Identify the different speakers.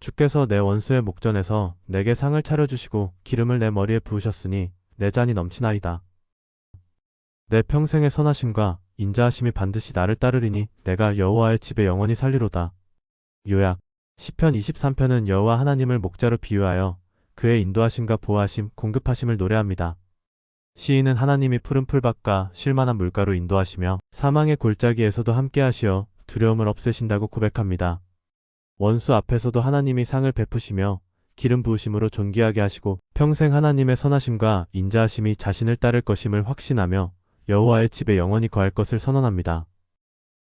Speaker 1: 주께서 내 원수의 목전에서 내게 상을 차려주시고 기름을 내 머리에 부으셨으니 내 잔이 넘치나이다. 내 평생의 선하심과 인자하심이 반드시 나를 따르리니 내가 여호와의 집에 영원히 살리로다. 요약 시편 23편은 여호와 하나님을 목자로 비유하여 그의 인도하심과 보호하심, 공급하심을 노래합니다. 시인은 하나님이 푸른 풀밭과 쉴만한 물가로 인도하시며 사망의 골짜기에서도 함께하시어 두려움을 없애신다고 고백합니다. 원수 앞에서도 하나님이 상을 베푸시며 기름 부으심으로 존귀하게 하시고 평생 하나님의 선하심과 인자하심이 자신을 따를 것임을 확신하며 여호와의 집에 영원히 거할 것을 선언합니다.